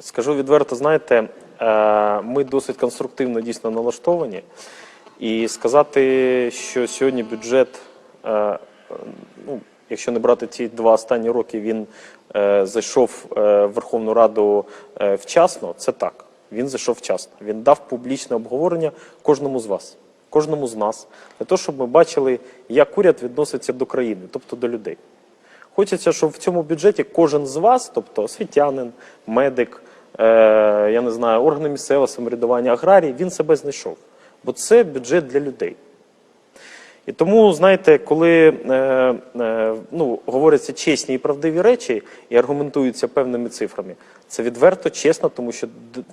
Скажу відверто, знаєте, е, ми досить конструктивно дійсно налаштовані. І сказати, що сьогодні бюджет, е, ну, якщо не брати ті два останні роки, він е, зайшов в Верховну Раду вчасно, це так. Він зайшов вчасно. Він дав публічне обговорення кожному з вас, кожному з нас, для того, щоб ми бачили, як уряд відноситься до країни, тобто до людей. Хочеться, щоб в цьому бюджеті кожен з вас, тобто освітянин, медик, е, я не знаю, органи місцевого самоврядування, аграрій, він себе знайшов. Бо це бюджет для людей. І тому, знаєте, коли е, е, ну, говоряться чесні і правдиві речі і аргументуються певними цифрами, це відверто чесно, тому що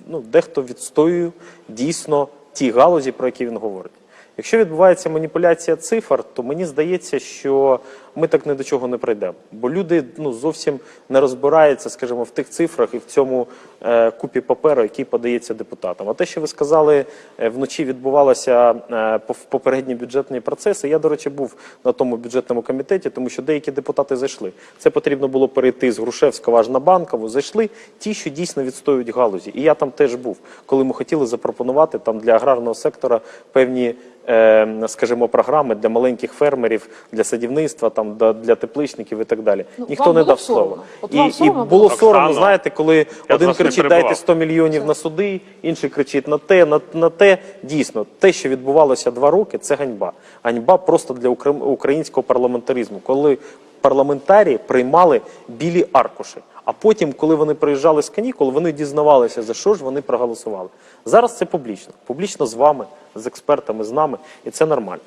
ну, дехто відстоює дійсно ті галузі, про які він говорить. Якщо відбувається маніпуляція цифр, то мені здається, що ми так ні до чого не прийдемо. Бо люди ну, зовсім не розбираються, скажімо, в тих цифрах і в цьому е, купі паперу, який подається депутатам. А те, що ви сказали, е, вночі відбувалося е, попередні бюджетні процеси. Я, до речі, був на тому бюджетному комітеті, тому що деякі депутати зайшли. Це потрібно було перейти з Грушевського аж на банкову. Зайшли ті, що дійсно відстоюють галузі. І я там теж був, коли ми хотіли запропонувати там для аграрного сектора певні. Е, Скажімо, програми для маленьких фермерів, для садівництва, там для тепличників і так далі. Ну, Ніхто не дав слова. І, і було соромно, знаєте, коли я один кричить дайте 100 мільйонів на суди, інший кричить на те, на, на те. Дійсно, те, що відбувалося два роки, це ганьба. Ганьба просто для укр- українського парламентаризму, коли парламентарі приймали білі аркуші. А потім, коли вони приїжджали з канікул, вони дізнавалися, за що ж вони проголосували. Зараз це публічно. Публічно з вами, з експертами, з нами, і це нормально.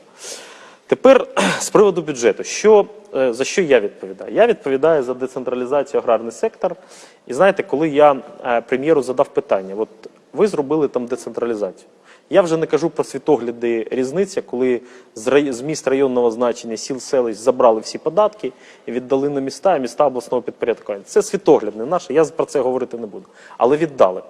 Тепер з приводу бюджету, що, е, за що я відповідаю? Я відповідаю за децентралізацію аграрний сектор. І знаєте, коли я е, прем'єру задав питання, от ви зробили там децентралізацію. Я вже не кажу про світогляди різниця, коли з, міст районного значення сіл селищ забрали всі податки і віддали на міста, і міста обласного підпорядкування. Це світогляд не наше, я про це говорити не буду. Але віддали.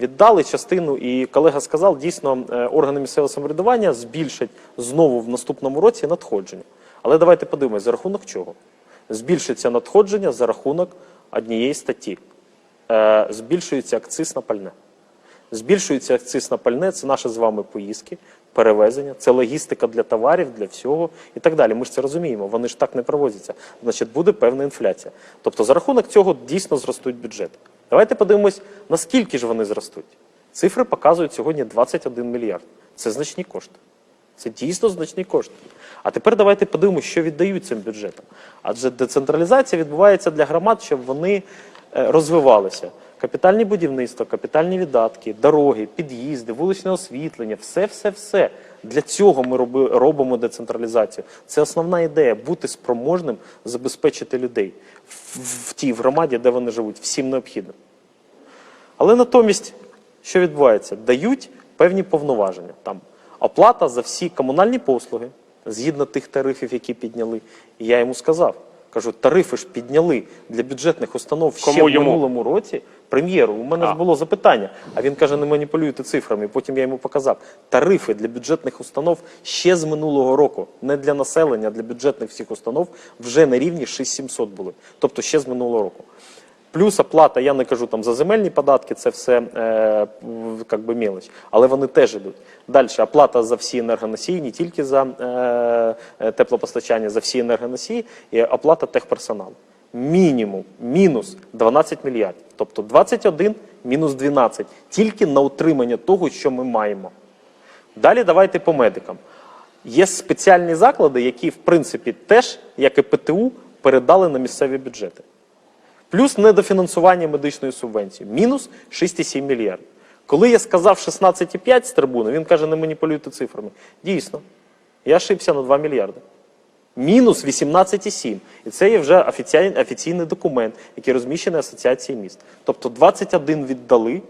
Віддали частину, і колега сказав, дійсно, е, органи місцевого самоврядування збільшать знову в наступному році надходження. Але давайте подивимось, за рахунок чого? Збільшиться надходження за рахунок однієї статті. Е, Збільшується акциз на пальне. Збільшується акциз на пальне, це наші з вами поїздки, перевезення, це логістика для товарів, для всього і так далі. Ми ж це розуміємо, вони ж так не проводяться. Значить, буде певна інфляція. Тобто за рахунок цього дійсно зростуть бюджети. Давайте подивимось, наскільки ж вони зростуть. Цифри показують сьогодні 21 мільярд. Це значні кошти. Це дійсно значні кошти. А тепер давайте подивимося, що віддають цим бюджетам. Адже децентралізація відбувається для громад, щоб вони е, розвивалися. Капітальні будівництва, капітальні видатки, дороги, під'їзди, вуличне освітлення, все, все, все. Для цього ми роби, робимо децентралізацію. Це основна ідея бути спроможним забезпечити людей в, в тій громаді, де вони живуть, всім необхідним. Але натомість, що відбувається? Дають певні повноваження. Там оплата за всі комунальні послуги згідно тих тарифів, які підняли. І я йому сказав: кажу, тарифи ж підняли для бюджетних установ ще Кому в йому? минулому році. Прем'єру, у мене ж було запитання. А він каже: не маніпулюйте цифрами. Потім я йому показав. Тарифи для бюджетних установ ще з минулого року, не для населення, а для бюджетних всіх установ вже на рівні 6700 були. Тобто ще з минулого року. Плюс оплата, я не кажу там за земельні податки, це все е, как би мелоч, але вони теж йдуть. Далі оплата за всі енергоносії, не тільки за е, е, теплопостачання, за всі енергоносії, і оплата техперсоналу. Мінімум, мінус 12 мільярдів. Тобто 21 мінус 12. Тільки на утримання того, що ми маємо. Далі давайте по медикам. Є спеціальні заклади, які, в принципі, теж, як і ПТУ, передали на місцеві бюджети. Плюс недофінансування медичної субвенції. Мінус 6,7 мільярдів. Коли я сказав 16,5 з трибуни, він каже, не маніпулюйте цифрами. Дійсно, я ошибся на 2 мільярди. Мінус 18,7. І це є вже офіційний, офіційний документ, який розміщений Асоціацією міст. Тобто 21 віддали,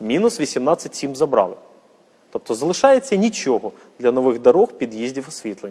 мінус 18,7 забрали. Тобто залишається нічого для нових дорог, під'їздів, освітлення.